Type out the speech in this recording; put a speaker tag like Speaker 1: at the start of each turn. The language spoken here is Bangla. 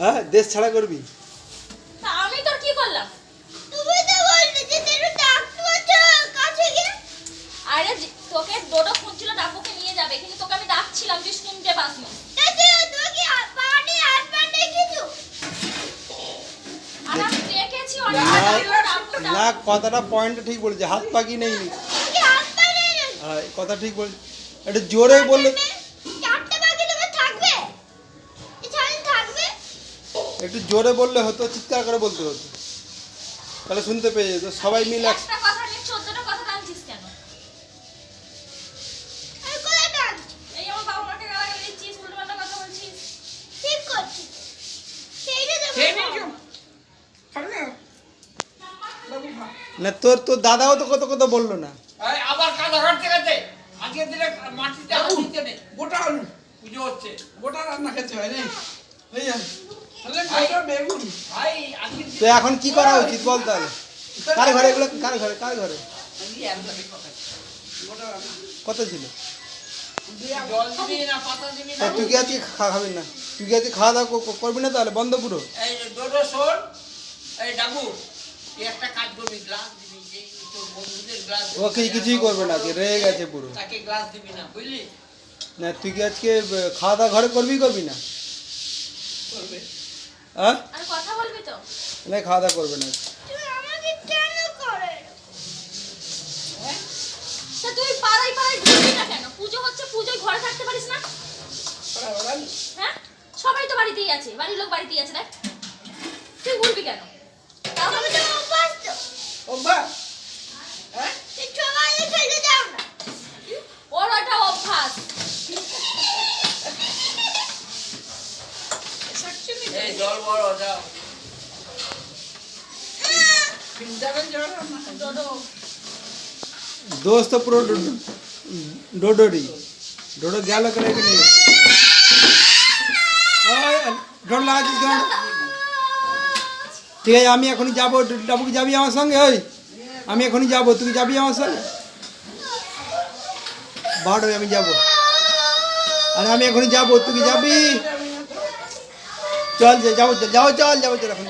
Speaker 1: হ্যাঁ দেশ ছাড়া করবি?
Speaker 2: আমি তোর কি করলাম?
Speaker 3: তুমি তো বললে যে তেরো ডাক্তার আছে কাছে গিয়ে।
Speaker 2: আরে তোকে ডোডো খুঁজছিল ডাব্বুকে নিয়ে যাবে কিন্তু তোকে আমি ডাকছিলাম তুই শুনতে পাসনি
Speaker 1: না। কথাটা পয়েন্টটা ঠিক বলেছে হাত পাকি নেই।
Speaker 3: হাত পা নেই?
Speaker 1: হ্যাঁ কথা ঠিক বল একটু জোরে বললে একটু জোরে বললে হতো চিৎকার করে বলতে হতো। তাহলে শুনতে পেয়ে যেত সবাই মিলে এক-
Speaker 2: একটা কথা নিয়ে চোদ্দটা কথা টানছিস কেন?
Speaker 3: আমি কোথায় ডাকছি
Speaker 2: এই আমার বাবা মাকে গালাগালি দিচ্ছিস উল্টোপাল্টা কথা বলছিস।
Speaker 3: ঠিক করছি। সেইটা তো
Speaker 4: খেয়ে নিয়েছো খাবে না?
Speaker 1: তোর তোর দাদাও তো কত কথা বলল না।
Speaker 4: এই, আবার কাদা কাটতে গেছে আজকে দিলে মাটিতে দিতে নেই
Speaker 5: গোটা আলু।
Speaker 4: পুজো হচ্ছে।
Speaker 5: গোটা রান্না খেতে হয় না এই
Speaker 1: তো এখন কি করা উচিত বল তাহলে? কার ঘরে এগুলো? কার ঘরে? কার ঘরে? কত ছিল? তুই কি আজকে খাবি না? তুই কি আজকে খাওয়া দাওয়া কর- কর- করবি না তাহলে? বন্ধ পুরো? ও কিছুই করবে না আজকে রেগে গেছে পুরো।
Speaker 4: না
Speaker 1: তুই কি আজকে খাওয়া দাওয়া ঘরে করবি করবি না?
Speaker 5: করবে।
Speaker 1: হ্যাঁ?
Speaker 2: আর কথা বলবি তো?
Speaker 1: না খাওয়া দাওয়া করবে না।
Speaker 2: তা তুই পাড়ায় পাড়ায় ঘুরবি না কেন? পুজো হচ্ছে পুজোয় ঘরে থাকতে পারিস না? হ্যাঁ? সবাই তো বাড়িতেই আছে বাড়ির লোক বাড়িতেই আছে দেখ। তুই ঘুরবি কেন? তাও
Speaker 3: আমি তো অভ্যাস তো
Speaker 5: অভ্যাস হ্যাঁ
Speaker 3: তুই সবাই খেলতে যাও না
Speaker 2: ওর ওটা অভ্যাস
Speaker 4: এই জল বড়, যাও।
Speaker 5: ফিল্টারের জল রান্না খাই।
Speaker 2: ডোডো
Speaker 1: দোষ তো পুরো ডো- ডো- ডোডো গেল নেই ডোড লাগাচ্ছিস কেন? ঠিক আছে, আমি এখনই যাব। ডাবু যাবি আমার সঙ্গে? ওই আমি এখনই যাব। তুই যাবি আমার সঙ্গে? বাড়ো আমি যাব। আরে আমি এখনই যাব। তুই যাবি? চল যাব চল যাব চল যাব চল। এখন